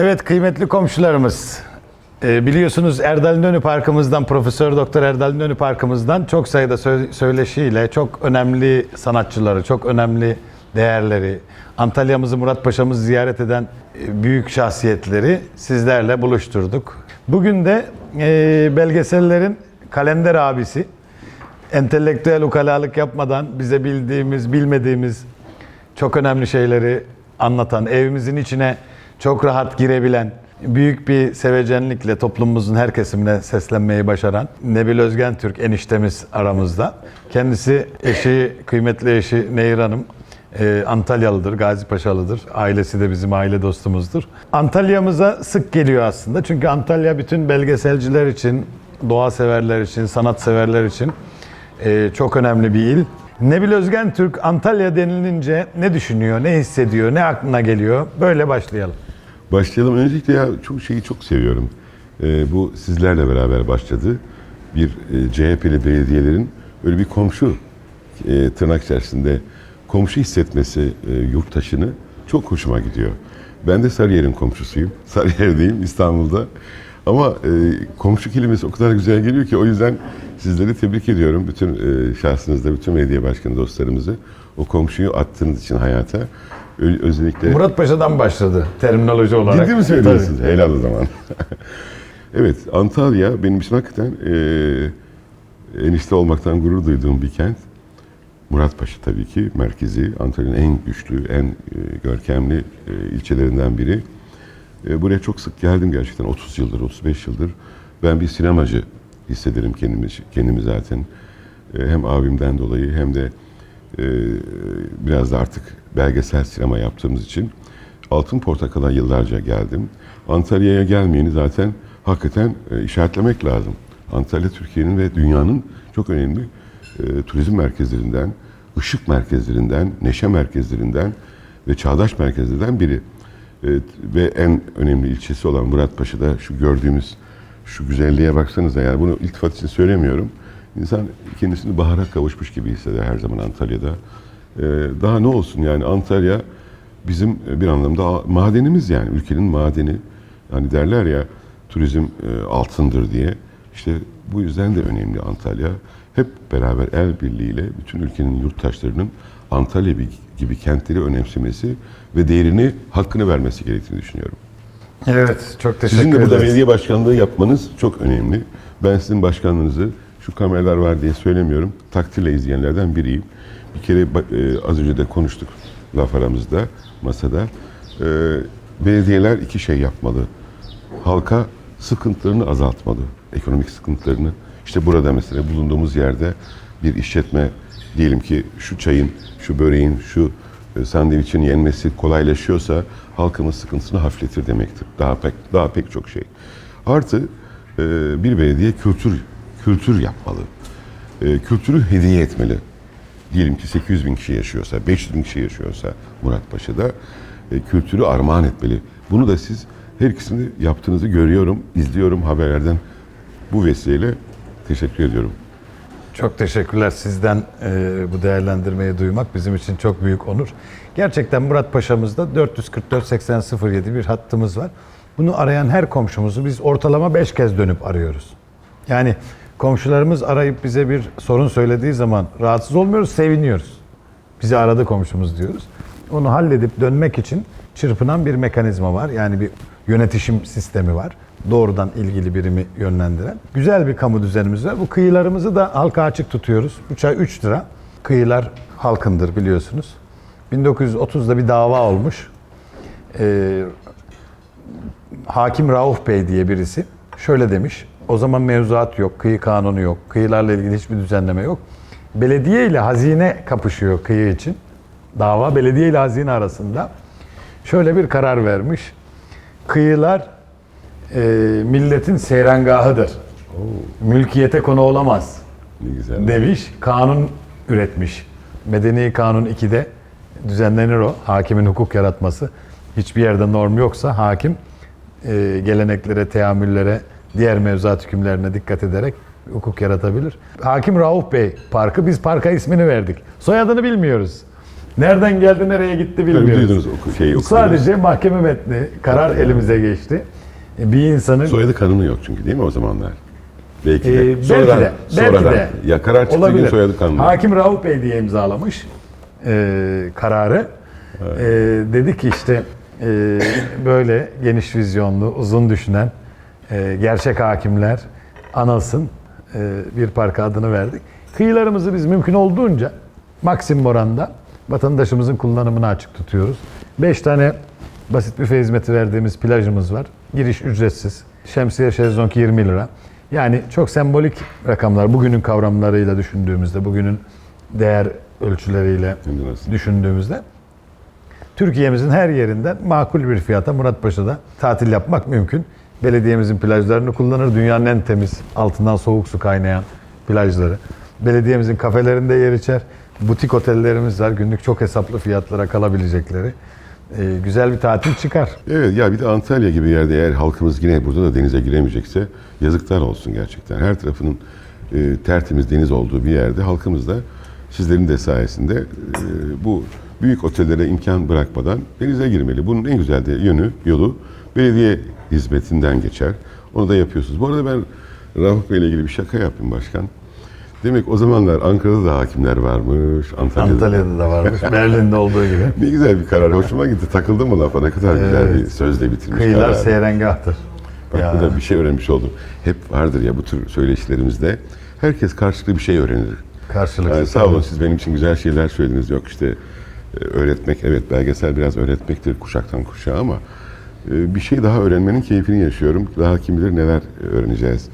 Evet kıymetli komşularımız. e, biliyorsunuz Erdal İnönü Parkımızdan, Profesör Doktor Erdal İnönü Parkımızdan çok sayıda sö- söyleşiyle çok önemli sanatçıları, çok önemli değerleri, Antalya'mızı Murat Paşa'mızı ziyaret eden e, büyük şahsiyetleri sizlerle buluşturduk. Bugün de e, belgesellerin kalender abisi, entelektüel ukalalık yapmadan bize bildiğimiz, bilmediğimiz çok önemli şeyleri anlatan, evimizin içine çok rahat girebilen, büyük bir sevecenlikle toplumumuzun her kesimine seslenmeyi başaran Nebil Özgen Türk eniştemiz aramızda. Kendisi eşi, kıymetli eşi Nehir Hanım e, Antalyalıdır, Gazi Paşalıdır. Ailesi de bizim aile dostumuzdur. Antalya'mıza sık geliyor aslında. Çünkü Antalya bütün belgeselciler için, doğa severler için, sanat severler için e, çok önemli bir il. Nebil Özgen Türk Antalya denilince ne düşünüyor, ne hissediyor, ne aklına geliyor? Böyle başlayalım. Başlayalım. Öncelikle ya çok şeyi çok seviyorum. Ee, bu sizlerle beraber başladı. Bir e, CHP'li belediyelerin öyle bir komşu e, tırnak içerisinde komşu hissetmesi e, yurttaşını çok hoşuma gidiyor. Ben de Sarıyer'in komşusuyum. Sarıyer'deyim İstanbul'da. Ama e, komşu kelimesi o kadar güzel geliyor ki o yüzden sizleri tebrik ediyorum. Bütün e, şahsınızda, bütün belediye başkanı dostlarımızı o komşuyu attığınız için hayata. Özellikle... Murat Paşa'dan başladı terminoloji olarak. Ciddi mi söylüyorsunuz? Helal o zaman. evet, Antalya benim için hakikaten e, enişte olmaktan gurur duyduğum bir kent. Muratpaşa tabii ki merkezi, Antalya'nın en güçlü, en e, görkemli e, ilçelerinden biri. E, buraya çok sık geldim gerçekten 30 yıldır, 35 yıldır. Ben bir sinemacı hissederim kendimi, kendimi zaten. E, hem abimden dolayı hem de e, biraz da artık belgesel sinema yaptığımız için Altın Portakal'a yıllarca geldim. Antalya'ya gelmeyeni zaten hakikaten e, işaretlemek lazım. Antalya Türkiye'nin ve dünyanın çok önemli e, turizm merkezlerinden, ışık merkezlerinden, neşe merkezlerinden ve çağdaş merkezlerden biri. E, ve en önemli ilçesi olan Muratpaşa'da şu gördüğümüz şu güzelliğe baksanıza yani bunu iltifat için söylemiyorum. İnsan kendisini bahara kavuşmuş gibi hisseder her zaman Antalya'da. E, daha ne olsun yani Antalya bizim bir anlamda madenimiz yani ülkenin madeni. Hani derler ya turizm e, altındır diye. İşte bu yüzden de önemli Antalya. Hep beraber el birliğiyle bütün ülkenin yurttaşlarının Antalya gibi kentleri önemsemesi ve değerini hakkını vermesi gerektiğini düşünüyorum. Evet, çok teşekkür Sizin de burada ederiz. belediye başkanlığı yapmanız çok önemli. Ben sizin başkanlığınızı şu kameralar var diye söylemiyorum. Takdirle izleyenlerden biriyim. Bir kere e, az önce de konuştuk laf aramızda, masada. E, belediyeler iki şey yapmalı. Halka sıkıntılarını azaltmalı. Ekonomik sıkıntılarını. İşte burada mesela bulunduğumuz yerde bir işletme diyelim ki şu çayın, şu böreğin, şu e, sandviçin yenmesi kolaylaşıyorsa halkımız sıkıntısını hafifletir demektir. Daha pek daha pek çok şey. Artı e, bir belediye kültür kültür yapmalı. E, Kültürü hediye etmeli. Diyelim ki 800 bin kişi yaşıyorsa, 500 bin kişi yaşıyorsa Muratpaşa'da e, kültürü armağan etmeli. Bunu da siz her ikisini yaptığınızı görüyorum, izliyorum haberlerden. Bu vesileyle teşekkür ediyorum. Çok teşekkürler sizden e, bu değerlendirmeyi duymak bizim için çok büyük onur. Gerçekten Murat Paşa'mızda 444 80 07 bir hattımız var. Bunu arayan her komşumuzu biz ortalama 5 kez dönüp arıyoruz. Yani komşularımız arayıp bize bir sorun söylediği zaman rahatsız olmuyoruz, seviniyoruz. Bizi aradı komşumuz diyoruz. Onu halledip dönmek için çırpınan bir mekanizma var. Yani bir yönetişim sistemi var. Doğrudan ilgili birimi yönlendiren. Güzel bir kamu düzenimiz var. Bu kıyılarımızı da halka açık tutuyoruz. Bu çay 3 lira. Kıyılar halkındır biliyorsunuz. 1930'da bir dava olmuş. Ee, Hakim Rauf Bey diye birisi şöyle demiş. O zaman mevzuat yok, kıyı kanunu yok, kıyılarla ilgili hiçbir düzenleme yok. Belediye ile hazine kapışıyor kıyı için. Dava belediye ile hazine arasında. Şöyle bir karar vermiş. Kıyılar e, milletin seyrengahıdır. Mülkiyete konu olamaz Ne güzel. demiş, kanun üretmiş. Medeni Kanun 2'de düzenlenir o. Hakimin hukuk yaratması. Hiçbir yerde norm yoksa hakim e, geleneklere, teamüllere, diğer mevzuat hükümlerine dikkat ederek hukuk yaratabilir. Hakim Rauf Bey Parkı, biz parka ismini verdik. Soyadını bilmiyoruz. Nereden geldi, nereye gitti bilmiyoruz. duydunuz oku, şeyi okudunuz. Sadece mahkeme metni, karar elimize geçti. Bir insanın Soyadı kanunu yok çünkü değil mi o zamanlar? Belki de. Ee, belki sonradan, de, belki sonradan. de. Ya karar çıktığı gün olabilir. soyadı kanunu. Hakim Rauf Bey diye imzalamış e, kararı. E, dedi ki işte e, böyle geniş vizyonlu, uzun düşünen e, gerçek hakimler anılsın e, bir parka adını verdik. Kıyılarımızı biz mümkün olduğunca maksimum oranda vatandaşımızın kullanımına açık tutuyoruz. 5 tane basit büfe hizmeti verdiğimiz plajımız var. Giriş ücretsiz. Şemsiye şezlong 20 lira. Yani çok sembolik rakamlar bugünün kavramlarıyla düşündüğümüzde, bugünün değer ölçüleriyle düşündüğümüzde Türkiye'mizin her yerinden makul bir fiyata Muratpaşa'da tatil yapmak mümkün. Belediyemizin plajlarını kullanır. Dünyanın en temiz, altından soğuk su kaynayan plajları. Belediyemizin kafelerinde yer içer. Butik otellerimiz var. Günlük çok hesaplı fiyatlara kalabilecekleri. Ee, güzel bir tatil çıkar. Evet ya bir de Antalya gibi yerde eğer halkımız yine burada da denize giremeyecekse yazıklar olsun gerçekten. Her tarafının e, tertemiz deniz olduğu bir yerde halkımız da sizlerin de sayesinde e, bu büyük otellere imkan bırakmadan denize girmeli. Bunun en güzel de yönü, yolu belediye hizmetinden geçer. Onu da yapıyorsunuz. Bu arada ben Rauf Bey ile ilgili bir şaka yapayım başkan. Demek o zamanlar Ankara'da da hakimler varmış, Antalya'da. Antalya'da da varmış. Berlin'de olduğu gibi. Ne güzel bir karar. Hoşuma gitti. Takıldım mı lafa? Ne kadar güzel bir sözle bitirmiş Kıyılar karar. seyrengahtır. Bak Ya. burada bir şey öğrenmiş oldum. Hep vardır ya bu tür söyleşilerimizde. Herkes karşılıklı bir şey öğrenir. Karşılıklı. Yani sağ olun siz benim için güzel şeyler söylediniz. Yok işte e, öğretmek, evet belgesel biraz öğretmektir kuşaktan kuşağa ama bir şey daha öğrenmenin keyfini yaşıyorum. Daha kim bilir neler öğreneceğiz.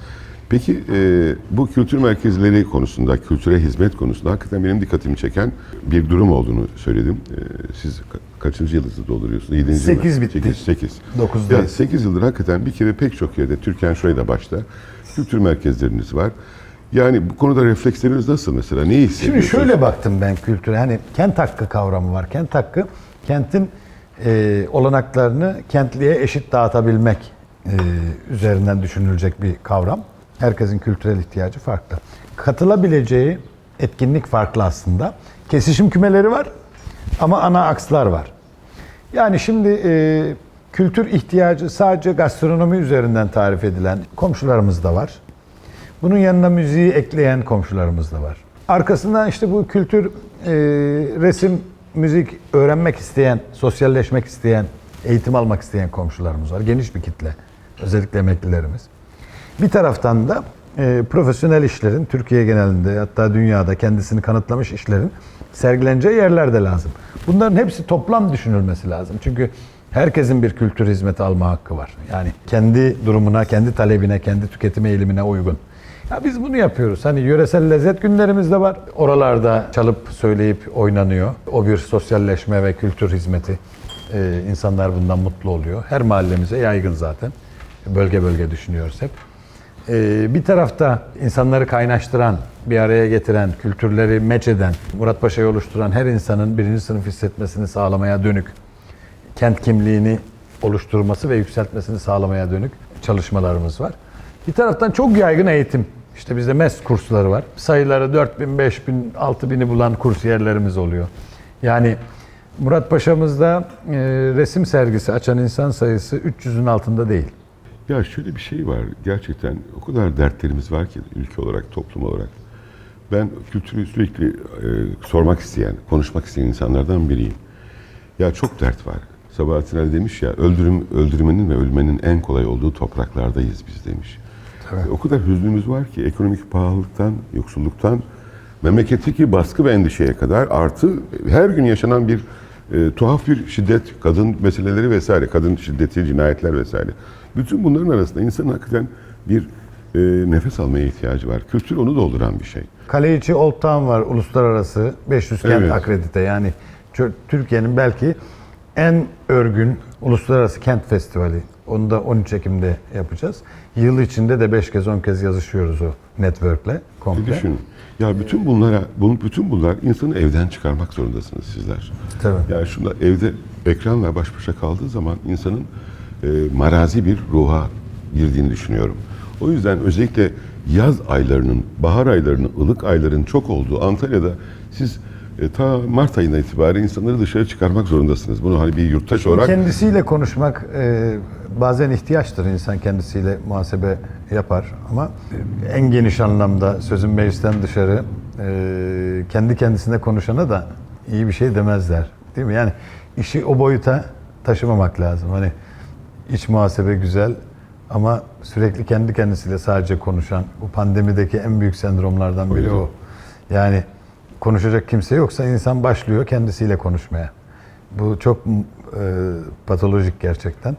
Peki e, bu kültür merkezleri konusunda, kültüre hizmet konusunda hakikaten benim dikkatimi çeken bir durum olduğunu söyledim. E, siz ka- kaçıncı yılınızı dolduruyorsunuz? Yedinci Sekiz yıl mı? bitti. Sekiz, sekiz. Dokuzdayız. Ya 8 yıldır hakikaten bir kere pek çok yerde, Türkiye'nin şurada başta kültür merkezleriniz var. Yani bu konuda refleksleriniz nasıl mesela? Neyi Şimdi hissediyorsunuz? şöyle baktım ben kültüre. Hani kent hakkı kavramı var. Kent hakkı kentin e, olanaklarını kentliye eşit dağıtabilmek e, üzerinden düşünülecek bir kavram. Herkesin kültürel ihtiyacı farklı. Katılabileceği etkinlik farklı aslında. Kesişim kümeleri var ama ana akslar var. Yani şimdi e, kültür ihtiyacı sadece gastronomi üzerinden tarif edilen komşularımız da var. Bunun yanına müziği ekleyen komşularımız da var. Arkasından işte bu kültür, e, resim, müzik öğrenmek isteyen, sosyalleşmek isteyen, eğitim almak isteyen komşularımız var. Geniş bir kitle. Özellikle emeklilerimiz. Bir taraftan da e, profesyonel işlerin, Türkiye genelinde hatta dünyada kendisini kanıtlamış işlerin sergileneceği yerler de lazım. Bunların hepsi toplam düşünülmesi lazım. Çünkü herkesin bir kültür hizmeti alma hakkı var. Yani kendi durumuna, kendi talebine, kendi tüketim eğilimine uygun. Ya biz bunu yapıyoruz. Hani yöresel lezzet günlerimiz de var. Oralarda çalıp söyleyip oynanıyor. O bir sosyalleşme ve kültür hizmeti. Ee, insanlar bundan mutlu oluyor. Her mahallemize yaygın zaten. Bölge bölge düşünüyoruz hep. Ee, bir tarafta insanları kaynaştıran, bir araya getiren, kültürleri meç eden, Murat Paşa'yı oluşturan her insanın birinci sınıf hissetmesini sağlamaya dönük, kent kimliğini oluşturması ve yükseltmesini sağlamaya dönük çalışmalarımız var. Bir taraftan çok yaygın eğitim. İşte bizde MES kursları var. Sayıları 4000, 5000, 6000'i bulan kursiyerlerimiz oluyor. Yani Murat Paşa'mızda e, resim sergisi açan insan sayısı 300'ün altında değil. Ya şöyle bir şey var. Gerçekten o kadar dertlerimiz var ki ülke olarak, toplum olarak. Ben kültürü sürekli e, sormak isteyen, konuşmak isteyen insanlardan biriyim. Ya çok dert var. Sabahattin Ali demiş ya, öldürüm, öldürmenin ve ölmenin en kolay olduğu topraklardayız biz demiş. O kadar hüznümüz var ki ekonomik pahalılıktan, yoksulluktan, memleketteki baskı ve endişeye kadar artı her gün yaşanan bir e, tuhaf bir şiddet, kadın meseleleri vesaire, kadın şiddeti, cinayetler vesaire. Bütün bunların arasında insanın hakikaten bir e, nefes almaya ihtiyacı var. Kültür onu dolduran bir şey. Kale içi Old Town var uluslararası 500 kent Evet. akredite yani Türkiye'nin belki en örgün uluslararası kent festivali. Onu da 13 Ekim'de yapacağız. Yıl içinde de 5 kez 10 kez yazışıyoruz o network'le Bir komple. düşünün. Ya bütün bunlara, bunun bütün bunlar insanı evden çıkarmak zorundasınız sizler. Tabii. Yani şunda evde ekranla baş başa kaldığı zaman insanın e, marazi bir ruha girdiğini düşünüyorum. O yüzden özellikle yaz aylarının, bahar aylarının, ılık ayların çok olduğu Antalya'da siz e, ta Mart ayından itibaren insanları dışarı çıkarmak zorundasınız. Bunu hani bir yurttaş olarak Kendisiyle konuşmak e, bazen ihtiyaçtır. İnsan kendisiyle muhasebe yapar ama en geniş anlamda sözün meclisten dışarı e, kendi kendisine konuşana da iyi bir şey demezler. Değil mi? Yani işi o boyuta taşımamak lazım. Hani iç muhasebe güzel ama sürekli kendi kendisiyle sadece konuşan bu pandemideki en büyük sendromlardan biri o. Yani konuşacak kimse yoksa insan başlıyor kendisiyle konuşmaya. Bu çok e, patolojik gerçekten.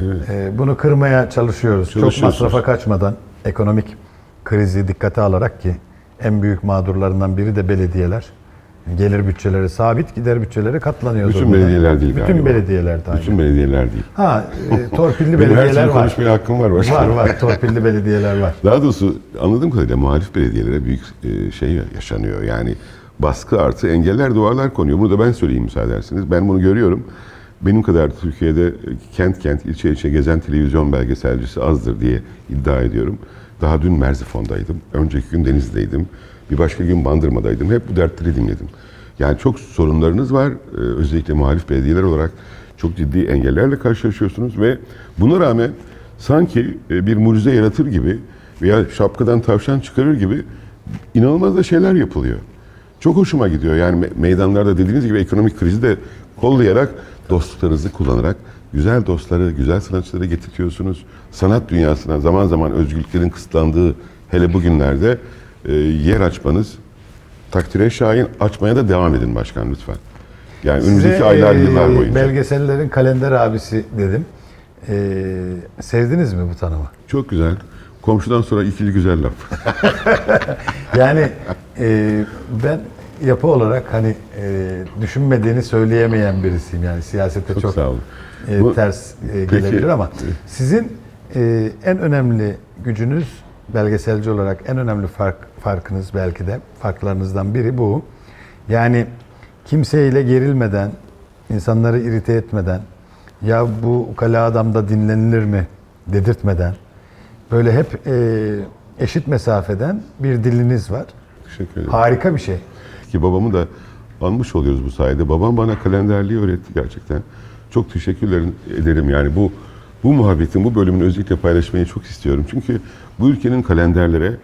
Evet. E, bunu kırmaya çalışıyoruz. Çok masrafa kaçmadan ekonomik krizi dikkate alarak ki en büyük mağdurlarından biri de belediyeler. Gelir bütçeleri sabit, gider bütçeleri katlanıyor. bütün durumda. belediyeler değil Bütün galiba. belediyeler de aynı. Bütün belediyeler değil. Ha, e, torpilli her belediyeler türlü var. konuşmaya hakkım var. Var başkanım. var, torpilli belediyeler var. Daha doğrusu anladığım kadarıyla muhalif belediyelere büyük e, şey yaşanıyor. Yani baskı artı engeller duvarlar konuyor. Bunu da ben söyleyeyim müsaade. Ben bunu görüyorum. Benim kadar Türkiye'de kent kent, ilçe ilçe gezen televizyon belgeselcisi azdır diye iddia ediyorum. Daha dün Merzifon'daydım. Önceki gün Denizli'deydim. Bir başka gün Bandırma'daydım. Hep bu dertleri dinledim. Yani çok sorunlarınız var. Ee, özellikle muhalif belediyeler olarak çok ciddi engellerle karşılaşıyorsunuz ve buna rağmen sanki e, bir mucize yaratır gibi veya şapkadan tavşan çıkarır gibi inanılmaz da şeyler yapılıyor. Çok hoşuma gidiyor. Yani me- meydanlarda dediğiniz gibi ekonomik krizi de kollayarak dostluklarınızı kullanarak güzel dostları, güzel sanatçıları getirtiyorsunuz. Sanat dünyasına zaman zaman özgürlüklerin kısıtlandığı hele bugünlerde e, yer açmanız takdire şayan açmaya da devam edin başkan lütfen. Yani önümüzdeki Size, aylar, e, yıllar boyunca. Belgesellerin kalender abisi dedim. E, sevdiniz mi bu tanımı? Çok güzel. Komşudan sonra ikili güzel laf. Yani e, ben yapı olarak hani e, düşünmediğini söyleyemeyen birisiyim. Yani siyasete çok, Çok sağ olun. e, Bu- ters e, Peki- gelebilir ama sizin e, en önemli gücünüz belgeselci olarak en önemli fark farkınız belki de farklarınızdan biri bu. Yani kimseyle gerilmeden, insanları irite etmeden, ya bu ukala adam da dinlenilir mi dedirtmeden, böyle hep e, eşit mesafeden bir diliniz var. Teşekkür ederim. Harika bir şey. Ki babamı da anmış oluyoruz bu sayede. Babam bana kalenderliği öğretti gerçekten. Çok teşekkür ederim yani bu bu muhabbetin, bu bölümünü özellikle paylaşmayı çok istiyorum. Çünkü bu ülkenin kalenderlere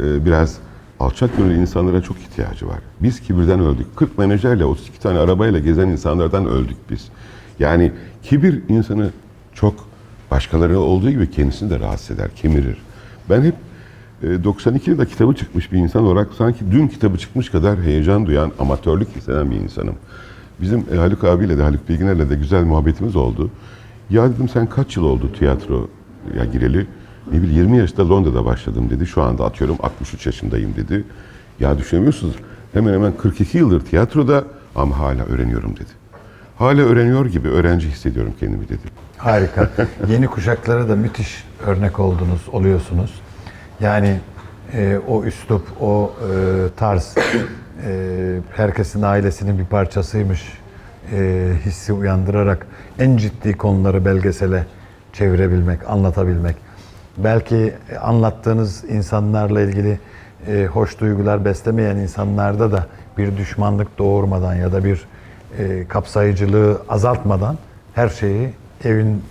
e, biraz alçak gönüllü insanlara çok ihtiyacı var. Biz kibirden öldük. 40 menajerle 32 tane arabayla gezen insanlardan öldük biz. Yani kibir insanı çok başkaları olduğu gibi kendisini de rahatsız eder, kemirir. Ben hep 92 yılında kitabı çıkmış bir insan olarak sanki dün kitabı çıkmış kadar heyecan duyan, amatörlük hisseden bir insanım. Bizim e, Haluk abiyle de Haluk Bilginer'le de güzel muhabbetimiz oldu. Ya dedim sen kaç yıl oldu tiyatro ya gireli? Ne bileyim 20 yaşında Londra'da başladım dedi. Şu anda atıyorum 63 yaşındayım dedi. Ya düşünemiyorsunuz hemen hemen 42 yıldır tiyatroda ama hala öğreniyorum dedi. Hala öğreniyor gibi öğrenci hissediyorum kendimi dedi. Harika. Yeni kuşaklara da müthiş örnek oldunuz, oluyorsunuz. Yani e, o üslup, o e, tarz, e, herkesin ailesinin bir parçasıymış e, hissi uyandırarak en ciddi konuları belgesele çevirebilmek, anlatabilmek. Belki anlattığınız insanlarla ilgili e, hoş duygular beslemeyen insanlarda da bir düşmanlık doğurmadan ya da bir e, kapsayıcılığı azaltmadan her şeyi evin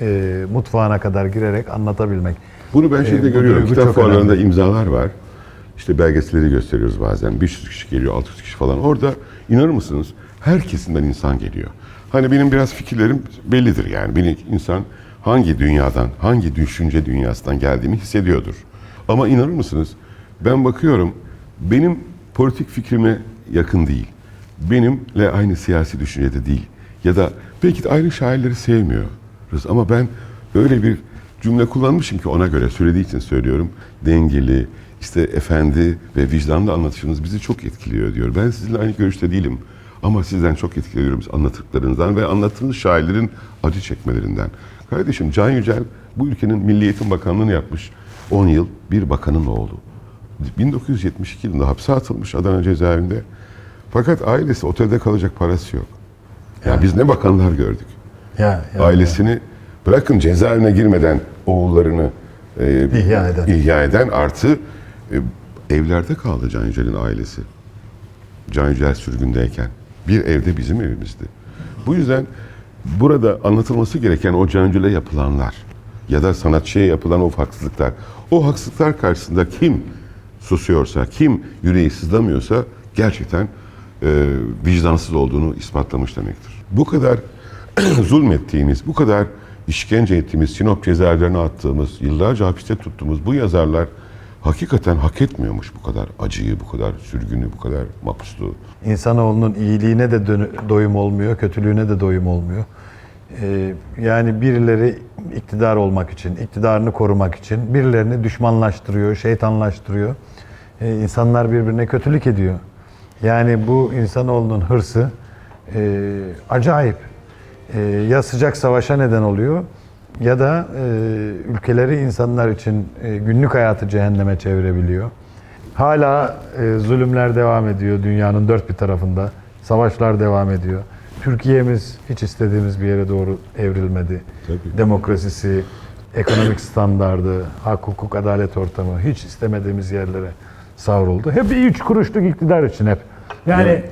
e, mutfağına kadar girerek anlatabilmek. Bunu ben Ee, şeyde bu görüyorum. Kitap fuarlarında önemli. imzalar var. İşte belgeselleri gösteriyoruz bazen. 500 kişi geliyor, 600 kişi falan. Orada inanır mısınız? Her kesimden insan geliyor. Hani benim biraz fikirlerim bellidir yani. Benim insan hangi dünyadan, hangi düşünce dünyasından geldiğimi hissediyordur. Ama inanır mısınız? Ben bakıyorum, benim politik fikrime yakın değil. Benimle aynı siyasi düşüncede değil. Ya da belki de aynı şairleri sevmiyoruz. Ama ben öyle bir cümle kullanmışım ki ona göre söylediği için söylüyorum. Dengeli, işte efendi ve vicdanlı anlatışınız bizi çok etkiliyor diyor. Ben sizinle aynı görüşte değilim. Ama sizden çok etkileniyorum anlattıklarınızdan ve anlattığınız şairlerin acı çekmelerinden. Kardeşim Can Yücel bu ülkenin Milli Eğitim Bakanlığı'nı yapmış. 10 yıl bir bakanın oğlu. 1972 yılında hapse atılmış Adana cezaevinde. Fakat ailesi otelde kalacak parası yok. Ya biz ne bakanlar gördük. Ya, ya, Ailesini bırakın cezaevine girmeden oğullarını e, İhya eden. ihya eden artı e, evlerde kaldı Can Yücel'in ailesi. Can Yücel sürgündeyken. Bir evde bizim evimizdi. Bu yüzden burada anlatılması gereken o Can Yücel'e yapılanlar ya da sanatçıya yapılan o haksızlıklar. O haksızlıklar karşısında kim susuyorsa, kim yüreği sızlamıyorsa gerçekten e, vicdansız olduğunu ispatlamış demektir. Bu kadar zulmettiğimiz, bu kadar işkence ettiğimiz, Sinop cezaevlerine attığımız, yıllarca hapiste tuttuğumuz bu yazarlar hakikaten hak etmiyormuş bu kadar acıyı, bu kadar sürgünü, bu kadar mahpusluğu. İnsanoğlunun iyiliğine de doyum olmuyor, kötülüğüne de doyum olmuyor. Ee, yani birileri iktidar olmak için, iktidarını korumak için birilerini düşmanlaştırıyor, şeytanlaştırıyor. Ee, insanlar birbirine kötülük ediyor. Yani bu insanoğlunun hırsı e, acayip. E, ya sıcak savaşa neden oluyor ya da e, ülkeleri insanlar için e, günlük hayatı cehenneme çevirebiliyor. Hala e, zulümler devam ediyor dünyanın dört bir tarafında. Savaşlar devam ediyor. Türkiye'miz hiç istediğimiz bir yere doğru evrilmedi. Tabii. Demokrasisi, ekonomik standardı, hak, hukuk, adalet ortamı hiç istemediğimiz yerlere savruldu. Hep bir üç kuruşluk iktidar için hep. Yani Evet.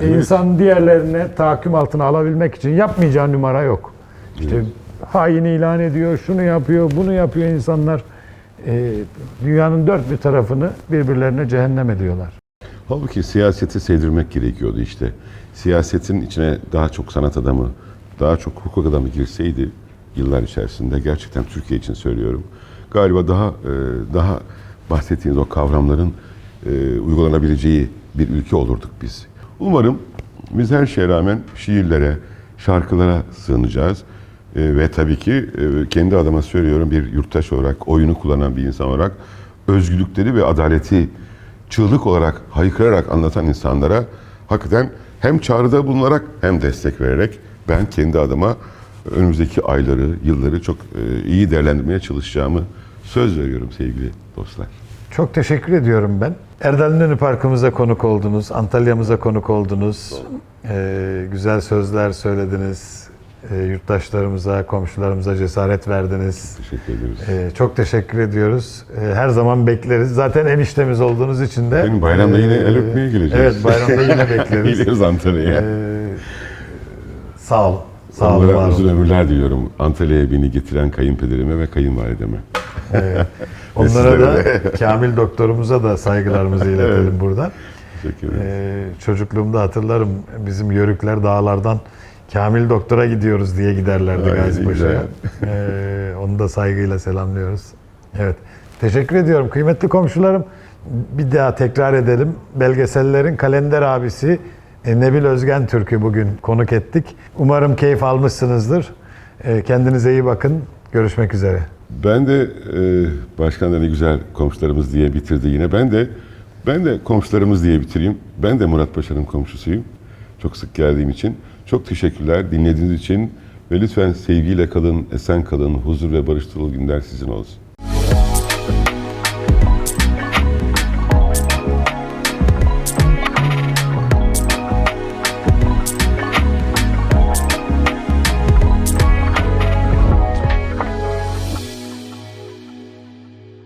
E, insan diğerlerine tahakküm altına alabilmek için yapmayacağı numara yok. İşte hain ilan ediyor, şunu yapıyor, bunu yapıyor insanlar. E, dünyanın dört bir tarafını birbirlerine cehennem ediyorlar. Halbuki siyaseti sevdirmek gerekiyordu işte. Siyasetin içine daha çok sanat adamı, daha çok hukuk adamı girseydi yıllar içerisinde gerçekten Türkiye için söylüyorum. Galiba daha e, daha bahsettiğiniz o kavramların e, uygulanabileceği bir ülke olurduk biz. Umarım biz her şeye rağmen şiirlere, şarkılara sığınacağız. E, ve tabii ki e, kendi adıma söylüyorum bir yurttaş olarak, oyunu kullanan bir insan olarak özgürlükleri ve adaleti çığlık olarak, haykırarak anlatan insanlara hakikaten hem çağrıda bulunarak hem destek vererek ben kendi adıma önümüzdeki ayları, yılları çok e, iyi değerlendirmeye çalışacağımı söz veriyorum sevgili dostlar. Çok teşekkür ediyorum ben. Erdal İnönü Parkımıza konuk oldunuz, Antalya'mıza konuk oldunuz. Ee, güzel sözler söylediniz. Ee, yurttaşlarımıza, komşularımıza cesaret verdiniz. Teşekkür ederiz. Ee, çok teşekkür ediyoruz. Ee, her zaman bekleriz. Zaten eniştemiz olduğunuz için de. Benim bayramda yine Ee, el öpmeye geleceğiz. Evet, bayramda yine bekleriz. Geliriz Antalya'ya. Ee, sağ ol. Sağ ol. Onlara var uzun ömürler diliyorum. Antalya'ya beni getiren kayınpederime ve kayınvalideme. Onlara da. Kamil doktorumuza da saygılarımızı iletelim buradan. Teşekkür ederim. Ee, çocukluğumda hatırlarım bizim yörükler dağlardan Kamil Doktor'a gidiyoruz diye giderlerdi Ay, Gazi ne Paşa'ya. Ee, onu da saygıyla selamlıyoruz. Evet. Teşekkür ediyorum kıymetli komşularım. Bir daha tekrar edelim. Belgesellerin kalender abisi e, Nebil Özgen Türk'ü bugün konuk ettik. Umarım keyif almışsınızdır. Ee, kendinize iyi bakın. Görüşmek üzere. Ben de e, başkan da ne güzel komşularımız diye bitirdi yine. Ben de ben de komşularımız diye bitireyim. Ben de Murat Paşa'nın komşusuyum. Çok sık geldiğim için. Çok teşekkürler dinlediğiniz için ve lütfen sevgiyle kalın, esen kalın, huzur ve barış dolu günler sizin olsun.